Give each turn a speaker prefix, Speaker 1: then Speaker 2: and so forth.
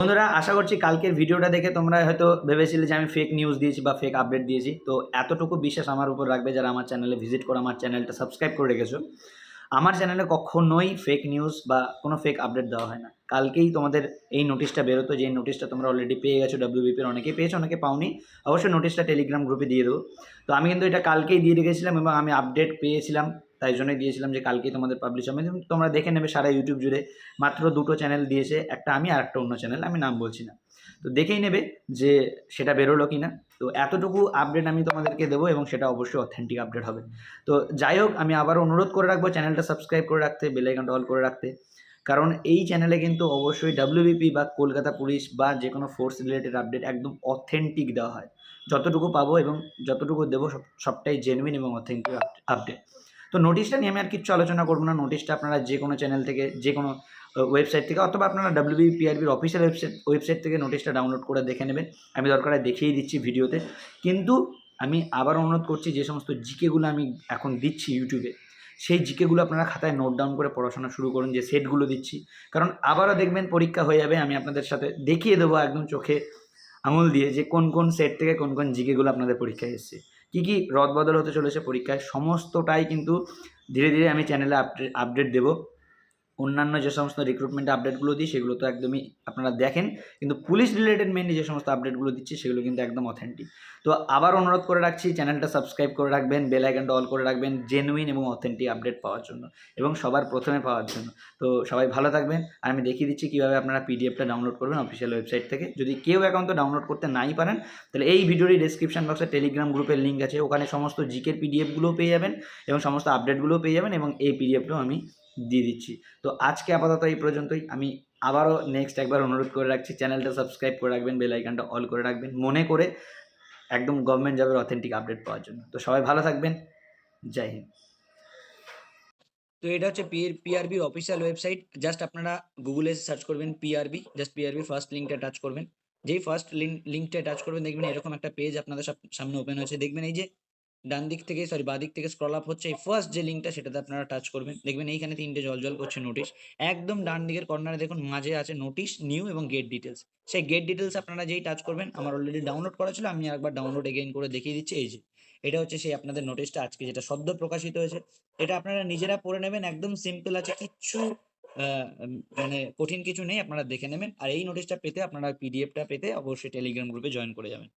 Speaker 1: বন্ধুরা, আশা করছি কালকের ভিডিওটা দেখে তোমরা হয়তো ভেবেছিলে যে আমি ফেক নিউজ দিয়েছি বা ফেক আপডেট দিয়েছি। তো এতটুকু বিশ্বাস আমার উপর রাখবে যারা আমার চ্যানেলে ভিজিট করে, আমার চ্যানেলটা সাবস্ক্রাইব করে রেখেছো। আমার চ্যানেলে কখনোই ফেক নিউজ বা কোনো ফেক আপডেট দেওয়া হয় না। কালকেই তোমাদের এই নোটিশটা বেরোতো, যে নোটিশটা তোমরা অলরেডি পেয়ে গেছো ডাব্লিউবিপির অনেকেই পেয়েছ, অনেকে পাওনি। অবশ্যই নোটিশটা টেলিগ্রাম গ্রুপে দিয়ে দেবো। তো আমি কিন্তু এটা কালকেই দিয়ে রেখেছিলাম এবং আমি আপডেট পেয়েছিলাম, তাই জন্যই দিয়েছিলাম যে কালকেই তোমাদের পাবলিশ হবে। তোমরা দেখে নেবে সারা ইউটিউব জুড়ে। মাত্র দুটো চ্যানেল দিয়েছে, একটা আমি আর একটা অন্য চ্যানেল আমি নাম বলছি না। তো দেখেই নেবে যে সেটা বেরোলো কি না তো এতটুকু আপডেট আমি তোমাদেরকে দেবো এবং সেটা অবশ্যই অথেন্টিক আপডেট হবে। তো যাই হোক, আমি আবারও অনুরোধ করে রাখব চ্যানেলটা সাবস্ক্রাইব করে রাখতে বেলাইকনটা অল করে রাখতে। কারণ এই চ্যানেলে কিন্তু অবশ্যই ডাব্লিউবিপি বা কলকাতা পুলিশ বা যে কোনো ফোর্স রিলেটেড আপডেট একদম অথেন্টিক দেওয়া হয়। যতটুকু পাবো এবং যতটুকু দেবো সব সবটাই জেনুইন এবং অথেন্টিক আপডেট তো নোটিশটা নিয়ে আমি আর কিচ্ছু আলোচনা করব না। নোটিশটা আপনারা যে কোনো চ্যানেল থেকে যে কোনো ওয়েবসাইট থেকে অথবা আপনারা ডাব্লিউবিপিআরবির অফিসিয়াল ওয়েবসাইট ওয়েবসাইট থেকে নোটিশটা ডাউনলোড করে দেখে নেবেন। আমি দরকার দেখিয়ে দিচ্ছি ভিডিওতে। কিন্তু আমি আবার অনুরোধ করছি যে সমস্ত জিকেগুলো আমি এখন দিচ্ছি ইউটিউবে সেই জিকেগুলো আপনারা খাতায় নোট ডাউন করে পড়াশোনা শুরু করুন, যে সেটগুলো দিচ্ছি। কারণ আবারও দেখবেন পরীক্ষা হয়ে যাবে, আমি আপনাদের সাথে দেখিয়ে দেবো একদম চোখে আঙুল দিয়ে যে কোন কোন সেট থেকে কোন কোন জিকেগুলো আপনাদের পরীক্ষায় এসছে। কী কী রদবদল হতে চলেছে পরীক্ষায়, সমস্তটাই কিন্তু ধীরে ধীরে আমি চ্যানেলে আপডেট আপডেট দেবো। অন্যান্য যে সমস্ত রিক্রুটমেন্ট আপডেটগুলো দিই, সেগুলো তো একদমই আপনারা দেখেন। কিন্তু পুলিশ রিলেটেড মেনলি যে সমস্ত আপডেটগুলো দিচ্ছি, সেগুলো কিন্তু একদম অথেন্টিক তো আবার অনুরোধ করে রাখছি চ্যানেলটা সাবস্ক্রাইব করে রাখবেন বেল আইকনটা অল করে রাখবেন জেনুইন এবং অথেন্টিক আপডেট পাওয়ার জন্য এবং সবার প্রথমে পাওয়ার জন্য। তো সবাই ভালো থাকবেন, আর আমি দেখিয়ে দিচ্ছি কীভাবে আপনারা পিডিএফটা ডাউনলোড করবেন অফিসিয়াল ওয়েবসাইট থেকে। যদি কেউ অ্যাকাউন্ট ডাউনলোড করতে নাই পারেন, তাহলে এই ভিডিওর ডিসক্রিপশন বক্সে টেলিগ্রাম গ্রুপের লিঙ্ক আছে। ওখানে সমস্ত জিকের পিডিএফগুলোও পেয়ে যাবেন এবং সমস্ত আপডেটগুলোও পেয়ে যাবেন এবং এই পিডিএফটাও আমি দিয়ে দিচ্ছি। তো আজকে আপাতত এই পর্যন্তই। আমি আবারও নেক্সট একবার অনুরোধ করে রাখছি চ্যানেলটা সাবস্ক্রাইব করে রাখবেন বেল অল করে রাখবেন। মনে করে একদম গভর্নমেন্ট জবের অথেন্টিক আপডেট পাওয়ার জন্য। তো সবাই ভালো থাকবেন। জয় হিন্দ। তো এটা হচ্ছে পিআরবির অফিসিয়াল ওয়েবসাইট জাস্ট আপনারা গুগলে সার্চ করবেন পিআরবি জাস্ট পিআরবি ফার্স্ট লিঙ্কটা টাচ করবেন। যেই ফার্স্ট লিঙ্ক লিঙ্কটা টাচ করবেন, দেখবেন এরকম একটা পেজ আপনাদের সামনে ওপেন হয়েছে। দেখবেন এই যে ডান দিক থেকে সরি বাঁ দিক থেকে স্ক্রল আপ হচ্ছে। এই ফার্স্ট যে লিঙ্কটা সেটাতে আপনারা টাচ করবেন। দেখবেন এইখানে তিনটে জল জল করছে নোটিশ একদম ডান দিকের কর্নারে দেখুন, মাঝে আছে নোটিশ নিউ এবং গেট ডিটেলস সেই গেট ডিটেলস আপনারা যেই টাচ করবেন, আমার অলরেডি ডাউনলোড করা ছিল, আমি একবার ডাউনলোড এগেইন করে দেখিয়ে দিচ্ছি। এই যে, এটা হচ্ছে সেই আপনাদের নোটিশটা আজকে যেটা সদ্য প্রকাশিত হয়েছে। এটা আপনারা নিজেরা পড়ে নেবেন, একদম সিম্পল আছে, কিচ্ছু মানে কঠিন কিছু নেই, আপনারা দেখে নেবেন। আর এই নোটিশটা পেতে, আপনারা পিডিএফটা পেতে অবশ্যই টেলিগ্রাম গ্রুপে জয়েন করে যাবেন।